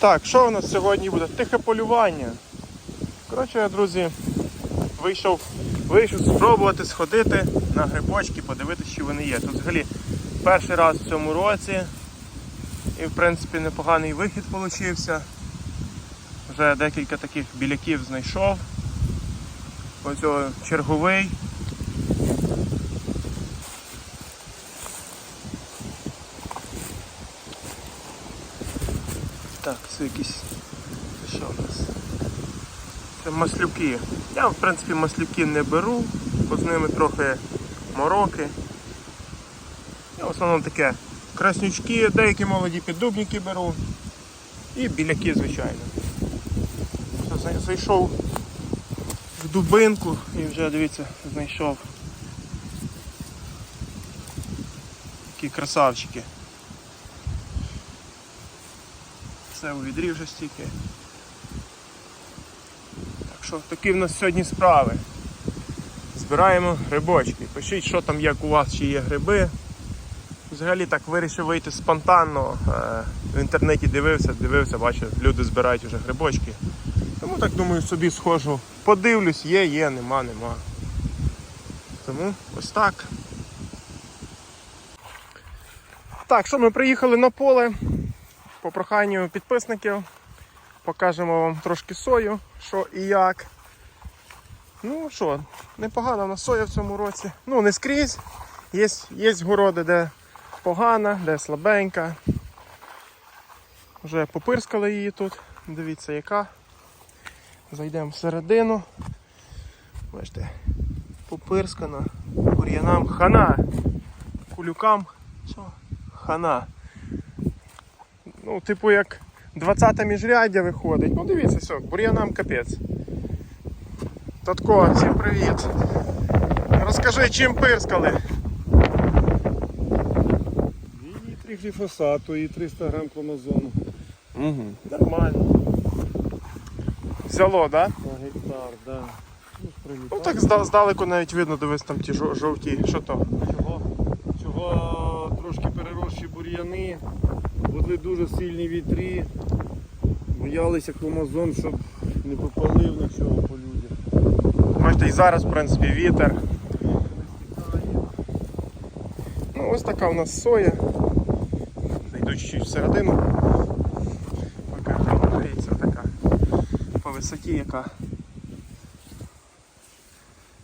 Так, що у нас сьогодні буде? Тихе полювання. Коротше, друзі, вийшов, вийшов спробувати сходити на грибочки, подивитися, що вони є. Тут взагалі перший раз в цьому році. І в принципі непоганий вихід вийшов. Вже декілька таких біляків знайшов. Ось черговий. Так, це якісь. Що у нас? Це маслюки. Я в принципі маслюки не беру, бо з ними трохи мороки. Я в основному таке краснючки, деякі молоді піддубники беру. І біляки, звичайно. Все, Зайшов в дубинку і вже дивіться, знайшов. Такі красавчики. Це у відрі вже стільки. Так що такі в нас сьогодні справи. Збираємо грибочки. Пишіть, що там як у вас, чи є гриби. Взагалі так вирішив вийти спонтанно. Е, В інтернеті дивився, дивився, бачив, люди збирають вже грибочки. Тому так думаю, собі схожу, подивлюсь, є, є, нема, нема. Тому ось так. Так, що ми приїхали на поле по проханню підписників. Покажемо вам трошки сою, що і як. Ну що, непогана в нас соя в цьому році. Ну, не скрізь. Є, є городи, де погана, де слабенька. Вже попирскали її тут. Дивіться яка. Зайдемо всередину. Бачите, попирскана. Бур'янам хана. Кулюкам. Що? Хана. Ну, типу як 20 міжряддя виходить. Ну дивіться, все, бур'янам капець. Татко, всім привіт. Розкажи, чим пирскали. І три гліфосату, і 300 грам кломазону Угу. Нормально. Взяло, так? Да? на гектар, да. Ну. Ну так зда- здалеку навіть видно, дивись там ті жо- жовті. Що то? Чого? Чого трошки переросші бур'яни, були дуже сильні вітри, боялися кломазон, щоб не попалив нічого по людях. Бачите, і зараз, в принципі, вітер. Ну, ось така у нас соя. Зайду чуть-чуть всередину. Покажу, така по висоті яка.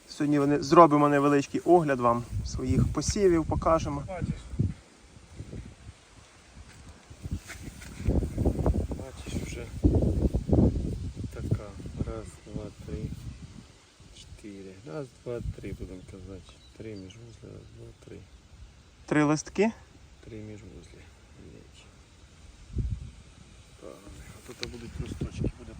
Сьогодні зробимо невеличкий огляд вам своїх посівів, покажемо. Бачиш? Бачиш вже така. Раз, два, три, чотири. Раз, два, три будемо казати. Три міжвузля, раз, два, три. Три листки. Три міжвузлі. Правильно. А тут будуть листочки буде.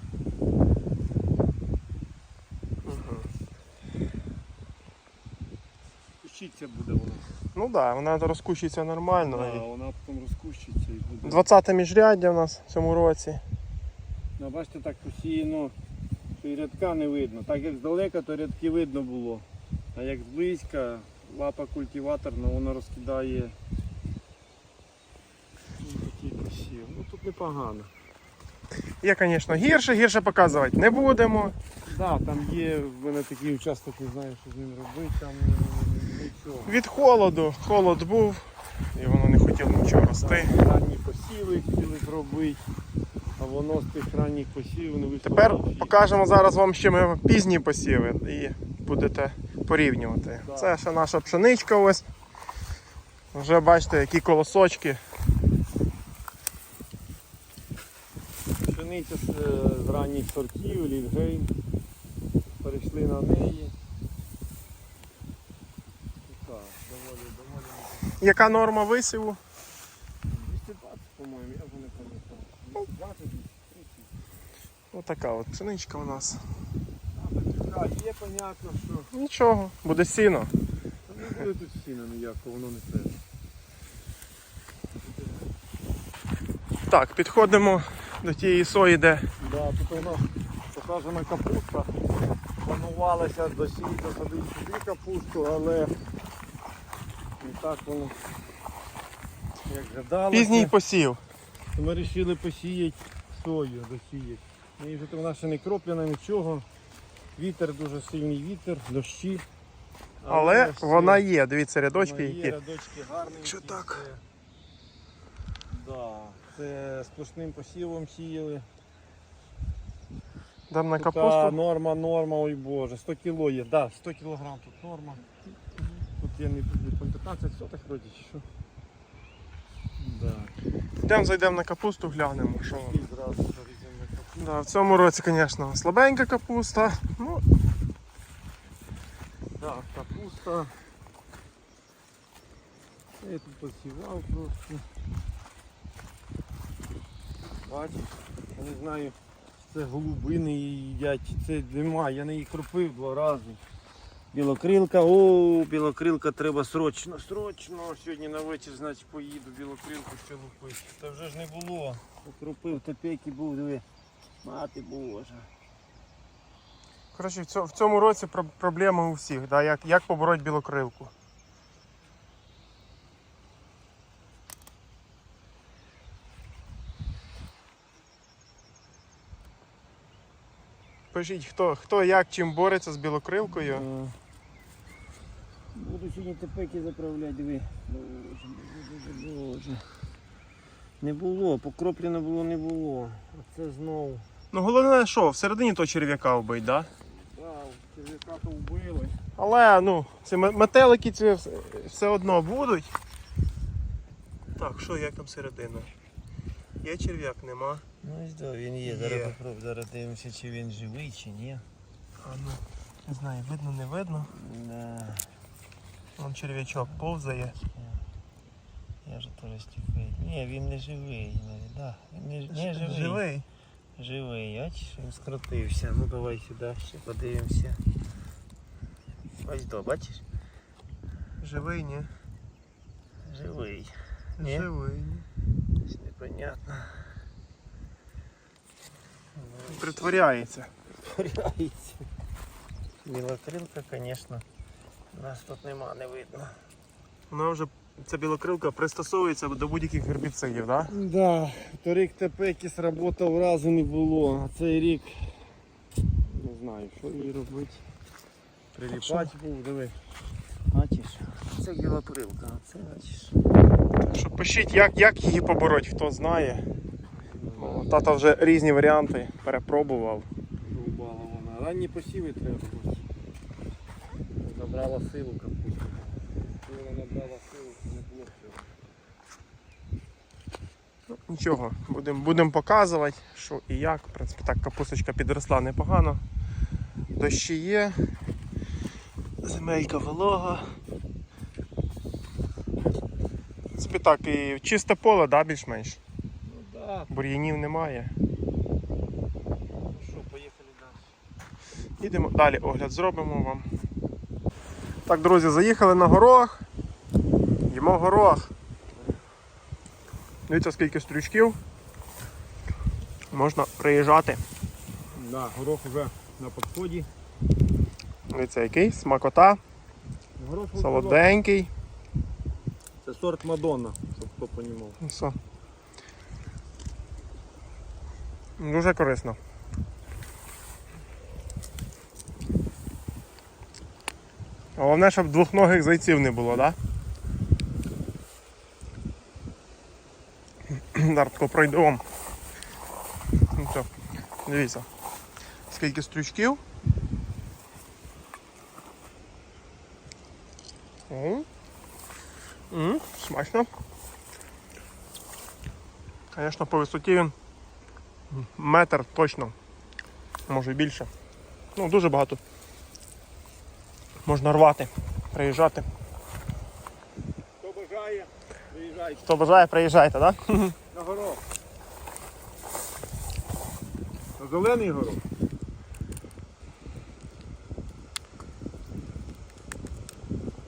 Кущиться буде вона. Ну так, да, вона розкущиться нормально. Да, навіть. вона потім розкущиться і буде. 20 міжряддя у нас в цьому році. Ну, бачите, так посіяно, що і рядка не видно. Так як здалека, то рядки видно було. А як зблизька, лапа культиваторна, вона розкидає ну, такий посів. Ну тут непогано. Є, звісно, гірше, гірше показувати не будемо. Так, да, там є в мене такий участок, не знаю, що з ним робити, там нічого. Від холоду. Холод був і воно не хотіло нічого рости. Ранні посіви хотіли зробити, а воно з тих ранніх посівів не вийшло. Тепер покажемо зараз вам ще ми пізні посіви і будете порівнювати. Так. Це ще наша пшеничка ось. Вже бачите, які колосочки. Пшениця з, е, ранніх сортів, Лінгейм. Перейшли на неї. Так, доволі, доволі. Яка норма висіву? 220, по-моєму, я вже не пам'ятаю. 20, 30. Отака от пшеничка у нас. А, є, понятно, що Нічого, буде сіно. Та не буде тут сіна ніякого, воно не те. Так, підходимо до тієї сої, де Да, тут воно посаджена капуста. Планувалося досіяти садити сюди капусту, але не так воно як гадалося. пізній посів. Ми вирішили посіяти сою досіять. Ну, І вже вона ще не кроплена, нічого. Вітер дуже сильний вітер, дощі. Але все- вона є, дивіться, рядочки вона є, які. рядочки гарні. Що так? Це, да, це сплошним посівом сіяли. Дам на капусту. норма, норма, ой боже, 100 кіло є. Да, 100 кілограм тут норма. Тут я не пам'ятаю, 15 сотих вроді чи що. Да. Йдемо зайдемо на капусту, глянемо, що. І зразу заріземо на капусту. Да, в цьому році, звісно, слабенька капуста. Ну, Так, капуста. Я тут посівав просто. Бачиш, я не знаю, чи це голубини їдять, чи це дима, я не її кропив два рази. Білокрилка, о, білокрилка треба срочно, срочно. Сьогодні на вечір, значить, поїду білокрилку ще лупити. Та вже ж не було. Окропив, топейки був, диви. Мати Божа. коротше, в цьому, в цьому році про- проблема у всіх, да, як, як побороть білокрилку. Пишіть, хто, хто як чим бореться з білокрилкою. Е, Буду сьогодні тепеки заправляти, диви. Боже, боже, боже, боже. Не було, покроплено було, не було. А це знову. Ну головне, що, всередині того черв'яка вбить, да? Так, черв'яка то вбили. Але ну, ці метелики ці все одно будуть. Так, що як там середина? Є черв'як, нема. Ну ось да, він є. Є. Зараз попробуй, зараз дивимося, чи він живий, чи ні. А ну, не знаю, видно, не видно. Да. Вон черв'ячок повзає. Я ж теж стікаю. Ні, він не живий. Не, да. Він не, не живий. Живий. Живий, бачиш, він скрутився. Ну давай сюди ще подивимося. Ось до, бачиш? Живий, ні. Живий. Ні? Живий. Щось непонятно. Притворяється. Поряється. Білокрилка, звісно, нас тут нема, не видно. Вона вже, ця білокрилка пристосовується до будь-яких гербіцидів, так? Да? Да, торік тепеки сработав разу не було, а цей рік не знаю, що їй робити. Приліпати був, диви. Бачиш, це білокрилка, а це бачиш. Так що пишіть, як, як її побороть, хто знає. О, Тата вже різні варіанти перепробував. Рубала вона. Ранні посіви треба. Набрала силу капусту. Коли вона набрала силу, не було цього. Ну, Нічого, будемо будем показувати, що і як. В принципі, так капусточка підросла непогано. Дощі є. Земелька волога. В принципі, так, і чисте поле, да, більш-менш. Ну так, Бур'янів немає. ну що, поїхали далі. Їдемо далі огляд зробимо вам. Так, друзі, заїхали на горох. Їмо горох. Дивіться, скільки стрючків. Можна приїжджати. Да, горох вже на підході. Дивіться, який смакота, Горох солоденький. Це сорт Мадонна, щоб хто понімав. Все. Дуже корисно. Головне, щоб двохногих зайців не було, так? Да? Зараз тако пройду. Ну, все. Дивіться. Скільки стрючків. О. Смачно. Звісно, по висоті він метр точно. Може і більше. Ну, дуже багато. Можна рвати, приїжджати. Хто бажає, приїжджайте Хто бажає, приїжджайте, так? Да? на горох. На зелений горох.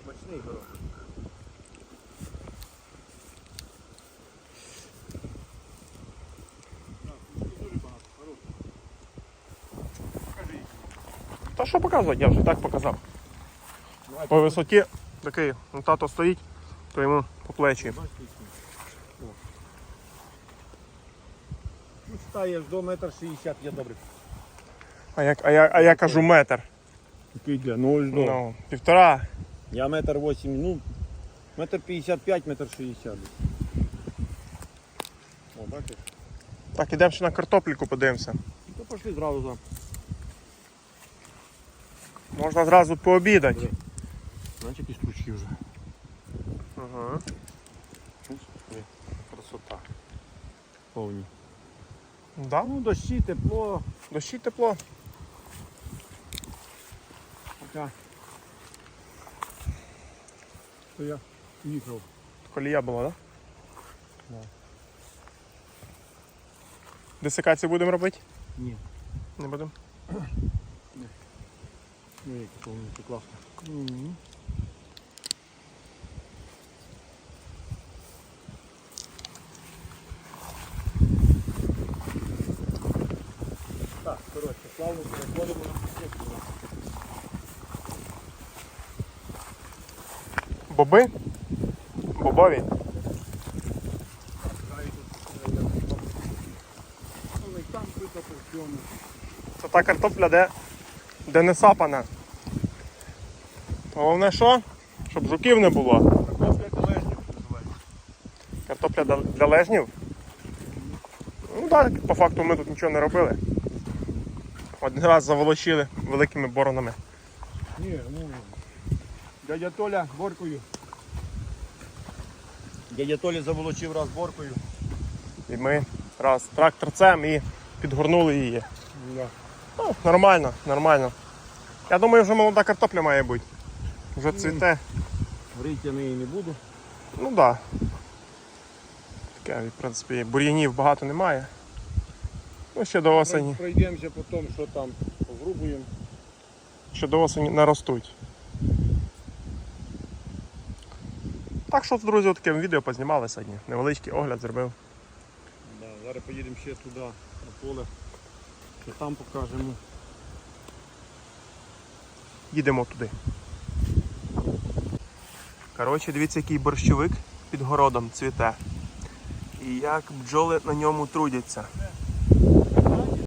Смачний горох. Та що показувати, я вже так показав. По висоті такий, ну, тато стоїть, то йому по плечі. О. читаєш до метр шістдесят, я добре. А я, а я, а я кажу метр. Який для? Ну, ось до. Ну, півтора. Я метр вісім, ну, метр п'ятдесят п'ять, метр шістдесят. О, бачиш? Так, ідемо ще на картопліку подивимося. Ну, То пошли зразу за. Можна зразу пообідати. Знаєш, які стручки вже. Ага. Красота. Повні. Да? Ну, дощі, тепло. Дощі тепло. Така. То я їхав. Колія була, так? Да. Десикацію будемо робити? Ні. Не будемо. Ну, які повні, це класно. Так, коротше, плавно переходимо на посадку. Боби? Бобові? Але там по. Це та картопля, де, де не сапана. Головне що? Щоб жуків не було. Картопля колежнів називається. Картопля для- для лежнів? Ну так, по факту ми тут нічого не робили. Один раз заволочили великими боронами. Ні, ну. Дядя Толя боркою. Дядя Толя заволочив раз боркою. І ми раз тракторцем і підгорнули її. Да. Ну, нормально, нормально. Я думаю, вже молода картопля має бути. Вже цвіте. Грити я неї не буду. Ну так. Да. Таке, в принципі, бур'янів багато немає. Ну, ще до осені. Пройдемося потім, що там погрубуємо. Ще до осені наростуть. Так що, друзі, таке відео познімали сьогодні. Невеличкий огляд зробив. Да, зараз поїдемо ще туди, на поле. Що там покажемо. Їдемо туди. Коротше, дивіться, який борщовик під городом цвіте. І як бджоли на ньому трудяться.